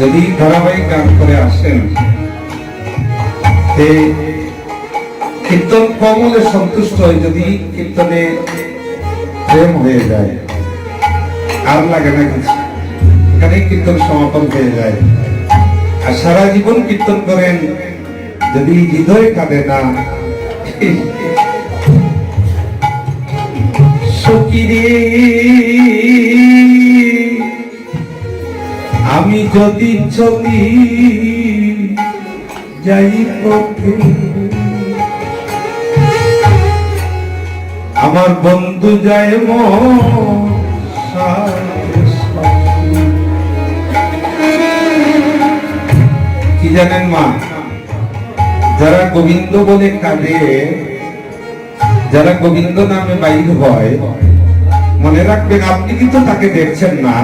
যদি ধারাবাহিক গান করে আসেন কীর্তন কম হলে সন্তুষ্ট হয় যদি কীর্তনে প্রেম হয়ে যায়, আর লাগে না কিছু এখানে কীর্তন সমাপন হয়ে যায়। আর সারা জীবন কীর্তন করেন, যদি হৃদয় কাঁদে না। সকিরে আমি যদি চলি যাই পথে, আমার বন্ধু যায় সাথে। কি জানেন মা যারা গোবিন্দ বলে কাঁদে, যারা গোবিন্দ নামে বাইর হয়, মনে রাখবেন, আপনি কিন্তু তাকে দেখছেন না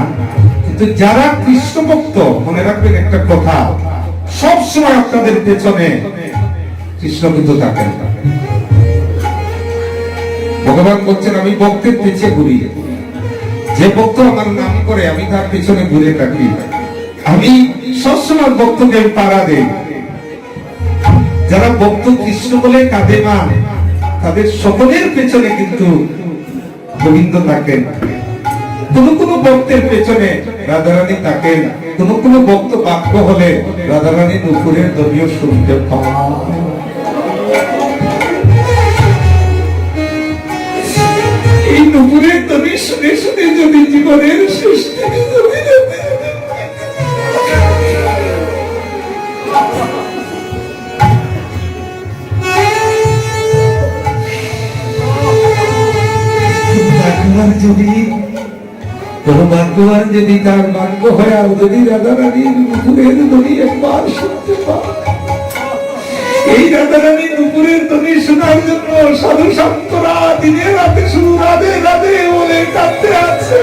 কিন্তু যারা কৃষ্ণ ভক্ত মনে রাখবেন একটা কথা, সব সময় আপনাদের পেছনে কৃষ্ণ কিন্তু থাকেন। ভগবান বলছেন, আমি ভক্তের পেছে ঘুরি। যে ভক্ত আমার নাম করে, আমি তার পেছনে ঘুরে থাকি। আমি সবসময় ভক্তকে পাড়া দেই। যারা ভক্ত কৃষ্ণ বলে কাঁদে না, তাদের সকলের পেছনে কিন্তু গোবিন্দ থাকেন। কোন কোন ভক্তের পেছনে রাধারানী থাকেন কোনো কোনো ভক্ত বাক্য হলে রাধারানী দুপুরের দলীয় শুনতে পান। এই নুপুরের দলীয় শুনে শুনে যদি জীবনের দিকে ভাগ্যবান যদি তার ভাগ্য হয়, আর যদি রাধা রানীর নুপুরের ধনী একবার শুনতে এই রাধা রানী দুপুরের ধনী শোনার জন্য সাধু সন্তরা দিনে রাতে শুধু রাধে রাধে বলে কাঁদতে আছে।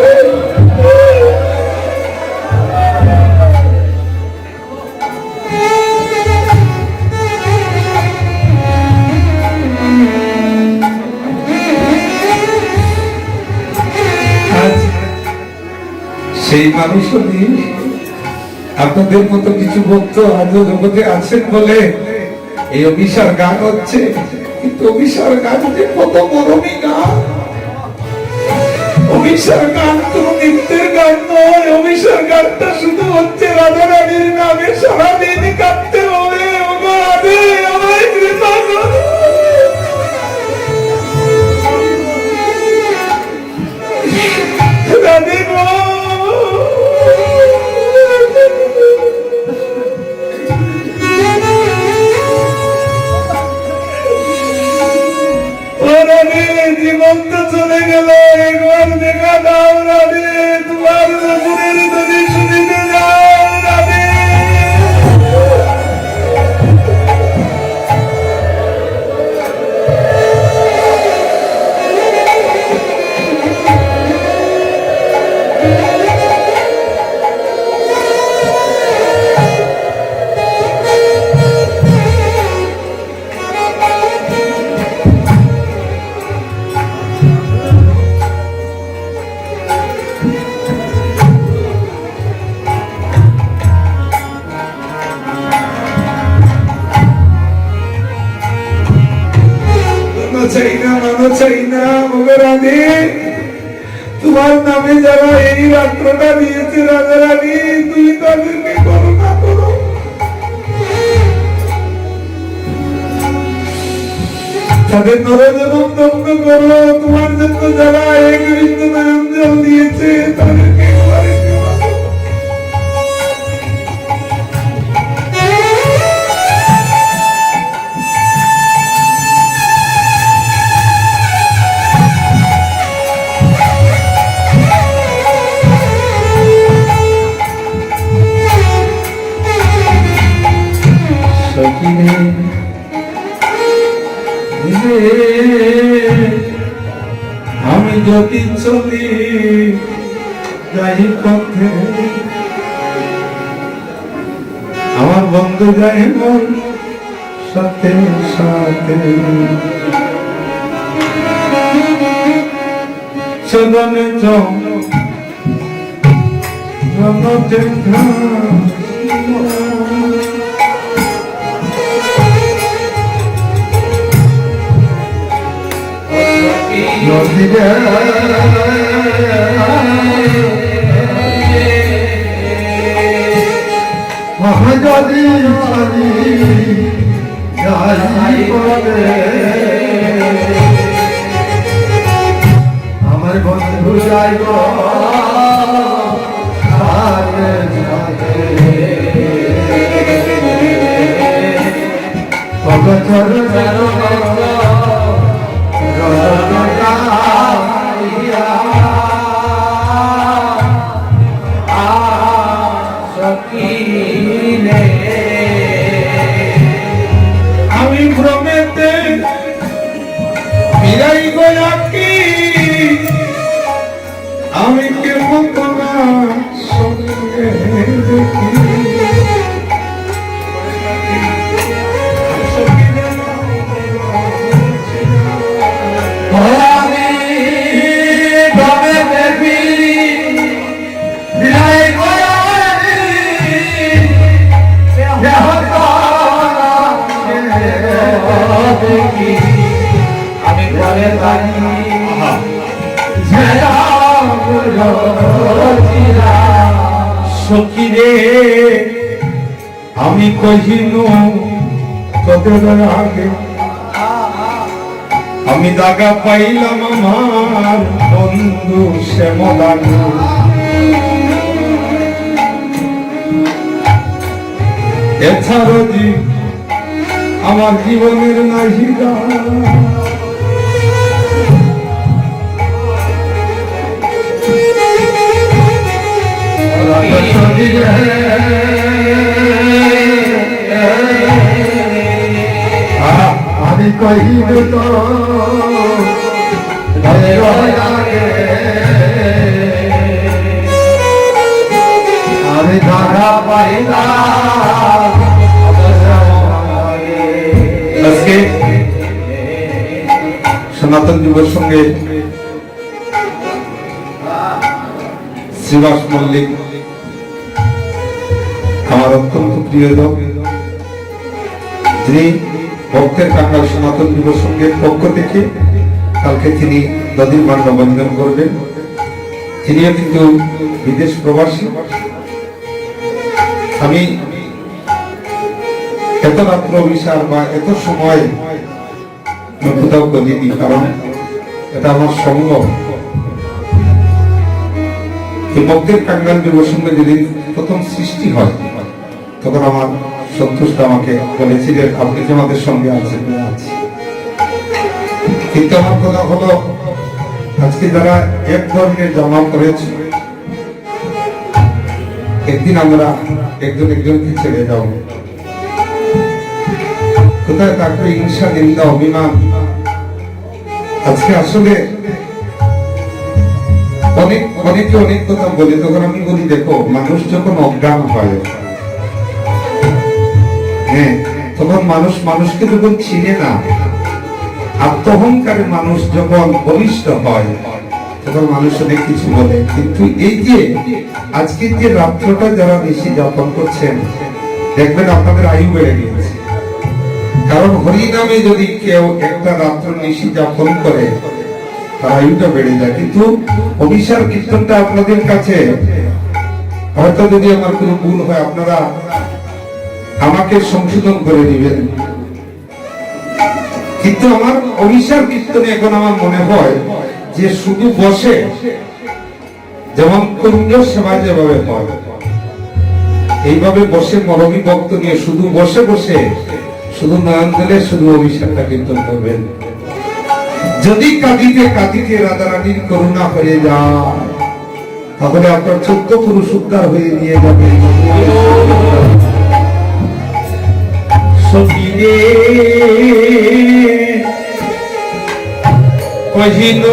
মানুষ নেই। আপনাদের মতো কিছু ভক্ত আজও জগতে আছেন বলে এই অভিশার গান হচ্ছে, কিন্তু অভিশার গান যে কত মরমী গান। অভিশার গান তো নৃত্যের গান নয় অভিশার গানটা শুধু হচ্ছে রাধা রানীর নামে সারাদিন জীবন তো চলে গেল একবার দেখা দাও রাধে তোমার তাদের নরজনম দগ্ধ করো তোমার জন্য যারা কৃষ্ণ নয়ন জল দিয়েছে তাদেরকে করো। সখিরে আমি যদি চলি যাই পথে আমার বন্ধু যাই মন সাথে সাথে। সদনে জন মহাজাদি আমি ভ্রমেতে ফিরাই গোলাকি আমি কহিনু তোদের আগে। আমি দাগা পাইলাম আমার বন্ধু শ্যামলানু এছাড়া আমার জীবনের নাহিদা আমি কহিব তো আমি ধারা আজকে সনাতন যুবের সঙ্গে শ্রীবাস মল্লিক আমার অত্যন্ত প্রিয় লোক। যিনি ভক্তের কাঙ্গাল সনাতন যুব সঙ্গের পক্ষ থেকে কালকে তিনি নদীর মান নবন্ধন করবেন। তিনিও কিন্তু বিদেশ প্রবাসী। আমি এত রাত্র অভিসার বা এত সময় কোথাও করিনি, কারণ এটা আমার সঙ্গ এই ভক্তের কাঙ্গাল যুব সঙ্গে যেদিন প্রথম সৃষ্টি হয়, তখন আমার সন্তুষ্ট আমাকে বলেছিলেন আপনি যে আমাদের সঙ্গে আছেন। আছি কিন্তু আমার কথা হলো, আজকে যারা এক ধরনের জামা পড়েছে একদিন আমরা একজন একজনকে ছেড়ে যাব কোথায় থাকবে হিংসা নিন্দা অভিমান? আজকে আসলে অনেক, অনেকে অনেক কথা বলে, তখন আমি বলি, দেখো, মানুষ যখন অজ্ঞান হয় হ্যাঁ তখন মানুষ মানুষকে যখন চিনে না মানুষ যখন বলিষ্ঠ হয়, তখন মানুষ অনেক কিছু বলে। কিন্তু এই যে, আজকের যে রাত্রটা যারা বেশি যাপন করছেন, দেখবেন আপনাদের আয়ু বেড়ে গিয়েছে। কারণ হরিনামে যদি কেউ একটা রাত্র নিশি যাপন করে আয়ুটা বেড়ে যায়। কিন্তু কীর্তনটা আপনাদের কাছে, হয়তো যদি আমার কোনো ভুল হয়, আপনারা আমাকে সংশোধন করে দিবেন। কিন্তু আমার কীর্তনে এখন আমার মনে হয় যে শুধু বসে, যেমন কুঞ্জ সেবা যেভাবে হয়, এইভাবে বসে মরমী ভক্ত নিয়ে শুধু বসে বসে, শুধু নয়ন দিলে শুধু অভিষেকটা কীর্তন করবেন। যদি কাঁদিতে কাঁদিতে রাধারানীর করুণা হয়ে যায় তাহলে আপনার চোদ্দ পুরুষ উদ্ধার হয়ে নিয়ে যাবে। কহিন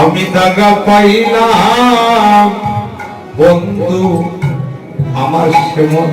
আমি দাগা পাইলাম বন্ধু আমার সেমন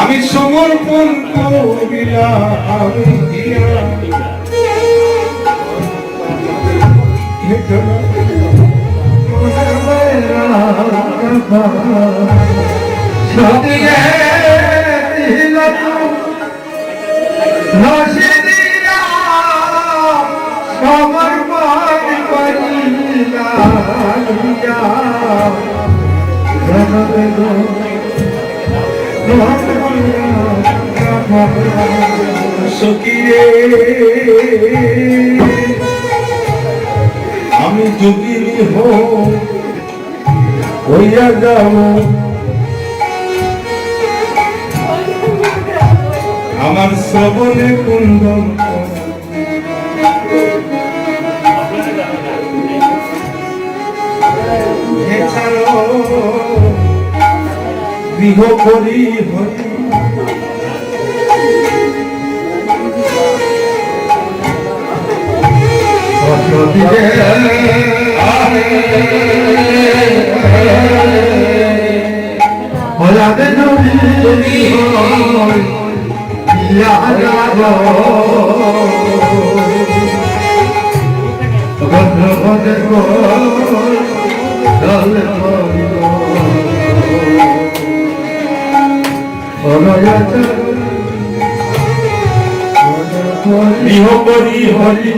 আমি সমর্পণ করিলাম দিয়া। সকিরে আমি যদি হোক হইয়া যাব আমার শ্রবণে এছাড়াও গৃহ করি হরি হরি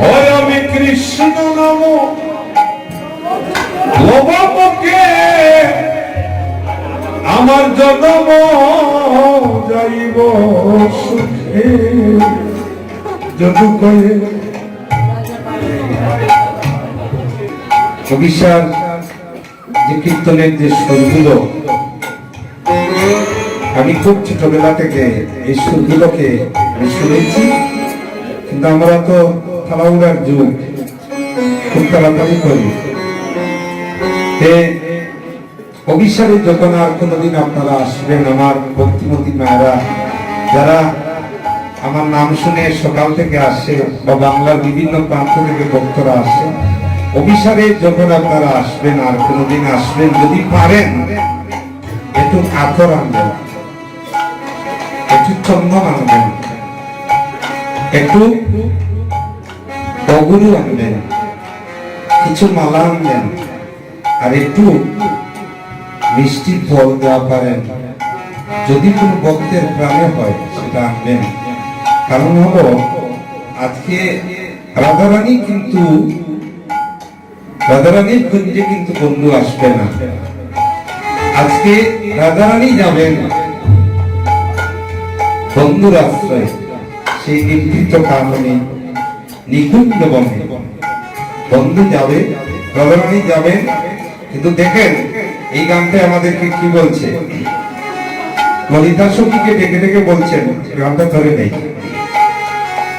হয় আমি কৃষ্ণ নাম। লোভাপকে আমার জন্ম যাইব সুখে। যদু কয়ে কবিশার যে কীর্তনের যে সুরগুলো, আমি খুব ছোটবেলা থেকে এই সুরগুলোকে আমি শুনেছি, কিন্তু আমরা তো থালাউড়ার যুগ, খুব তাড়াতাড়ি করি। অভিসারে যখন আর কোনোদিন আপনারা আসবেন, আমার ভক্তিমতী মায়েরা, যারা আমার নাম শুনে সকাল থেকে আসে বা বাংলার বিভিন্ন প্রান্ত থেকে ভক্তরা আসে অভিসারে যখন আপনারা আসবেন আর কোনোদিন আসবেন, যদি পারেন একটু আতর আনবেন একটু চন্দন আনবেন একটু অগুরু আনবেন, কিছু মালা আনবেন, আর একটু মিষ্টি ফল দেওয়া পারেন। যদি কোনো ভক্তের প্রাণে হয়, সেটা আনবেন। কারণ হলো, আজকে রাধারানী কিন্তু, রাধারানীর কুঞ্জে কিন্তু বন্ধু আসবে না। আজকে রাধারানী যাবেন, বন্ধুর আশ্রয়, সেই নিভৃত কারণে নিকুঞ্জ বনে। বন্ধু যাবে, রাধারানী যাবেন, কিন্তু দেখেন এই গানটা আমাদেরকে কি বলছে? ললিতা সখীকে ডেকে ডেকে বলছেন গানটা ধরে নেই।